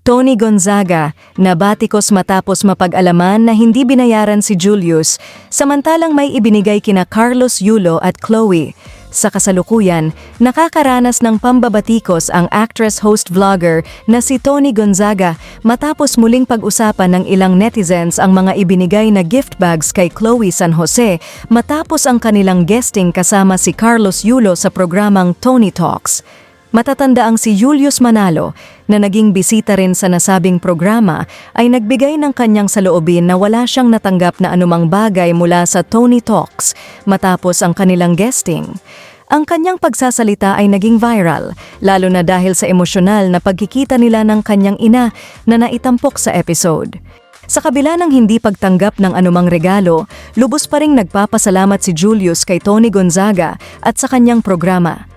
Tony Gonzaga, nabatikos matapos mapag-alaman na hindi binayaran si Julius, samantalang may ibinigay kina Carlos Yulo at Chloe. Sa kasalukuyan, nakakaranas ng pambabatikos ang actress-host-vlogger na si Tony Gonzaga matapos muling pag-usapan ng ilang netizens ang mga ibinigay na gift bags kay Chloe San Jose matapos ang kanilang guesting kasama si Carlos Yulo sa programang Tony Talks. Matatanda ang si Julius Manalo na naging bisita rin sa nasabing programa ay nagbigay ng kanyang saloobin na wala siyang natanggap na anumang bagay mula sa Tony Talks matapos ang kanilang guesting. Ang kanyang pagsasalita ay naging viral, lalo na dahil sa emosyonal na pagkikita nila ng kanyang ina na naitampok sa episode. Sa kabila ng hindi pagtanggap ng anumang regalo, lubos pa ring nagpapasalamat si Julius kay Tony Gonzaga at sa kanyang programa.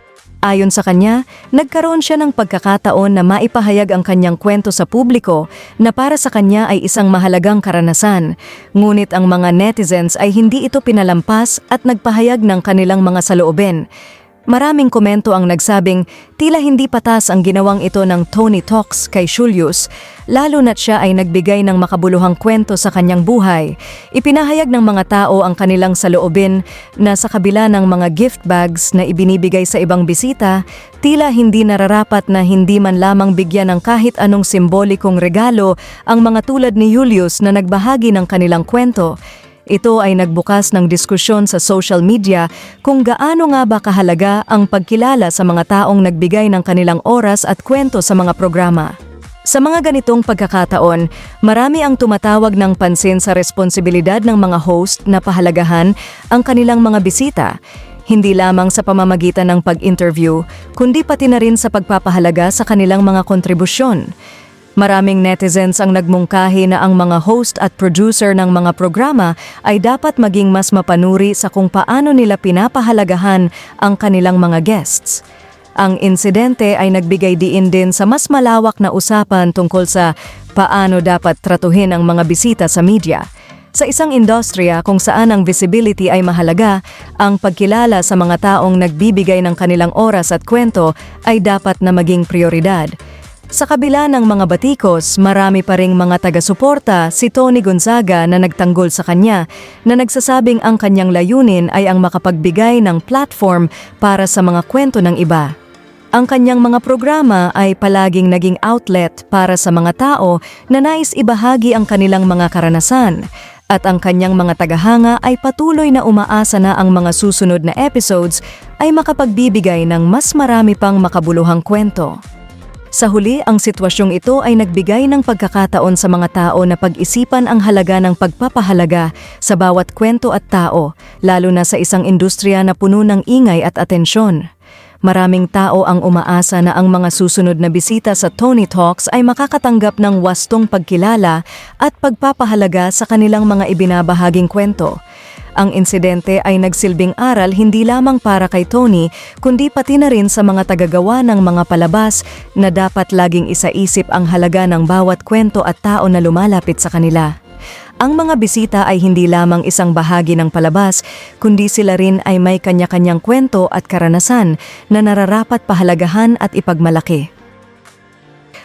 Ayon sa kanya, nagkaroon siya ng pagkakataon na maipahayag ang kanyang kwento sa publiko na para sa kanya ay isang mahalagang karanasan. Ngunit ang mga netizens ay hindi ito pinalampas at nagpahayag ng kanilang mga saloobin. Maraming komento ang nagsabing tila hindi patas ang ginawang ito ng Tony Talks kay Julius, lalo na't siya ay nagbigay ng makabuluhang kwento sa kanyang buhay. Ipinahayag ng mga tao ang kanilang saloobin na sa kabila ng mga gift bags na ibinibigay sa ibang bisita, tila hindi nararapat na hindi man lamang bigyan ng kahit anong simbolikong regalo ang mga tulad ni Julius na nagbahagi ng kanilang kwento. Ito ay nagbukas ng diskusyon sa social media kung gaano nga ba kahalaga ang pagkilala sa mga taong nagbigay ng kanilang oras at kwento sa mga programa. Sa mga ganitong pagkakataon, marami ang tumatawag ng pansin sa responsibilidad ng mga host na pahalagahan ang kanilang mga bisita, hindi lamang sa pamamagitan ng pag-interview, kundi pati na rin sa pagpapahalaga sa kanilang mga kontribusyon. Maraming netizens ang nagmungkahi na ang mga host at producer ng mga programa ay dapat maging mas mapanuri sa kung paano nila pinapahalagahan ang kanilang mga guests. Ang insidente ay nagbigay diin din sa mas malawak na usapan tungkol sa paano dapat tratuhin ang mga bisita sa media. Sa isang industriya kung saan ang visibility ay mahalaga, ang pagkilala sa mga taong nagbibigay ng kanilang oras at kwento ay dapat na maging prioridad. Sa kabila ng mga batikos, marami pa ring mga taga-suporta si Tony Gonzaga na nagtanggol sa kanya na nagsasabing ang kanyang layunin ay ang makapagbigay ng platform para sa mga kwento ng iba. Ang kanyang mga programa ay palaging naging outlet para sa mga tao na nais ibahagi ang kanilang mga karanasan at ang kanyang mga tagahanga ay patuloy na umaasa na ang mga susunod na episodes ay makapagbibigay ng mas marami pang makabuluhang kwento. Sa huli, ang sitwasyong ito ay nagbigay ng pagkakataon sa mga tao na pag-isipan ang halaga ng pagpapahalaga sa bawat kwento at tao, lalo na sa isang industriya na puno ng ingay at atensyon. Maraming tao ang umaasa na ang mga susunod na bisita sa Tony Talks ay makakatanggap ng wastong pagkilala at pagpapahalaga sa kanilang mga ibinabahaging kwento. Ang insidente ay nagsilbing aral hindi lamang para kay Tony, kundi pati na rin sa mga tagagawa ng mga palabas na dapat laging isaisip ang halaga ng bawat kwento at tao na lumalapit sa kanila. Ang mga bisita ay hindi lamang isang bahagi ng palabas, kundi sila rin ay may kanya-kanyang kwento at karanasan na nararapat pahalagahan at ipagmalaki.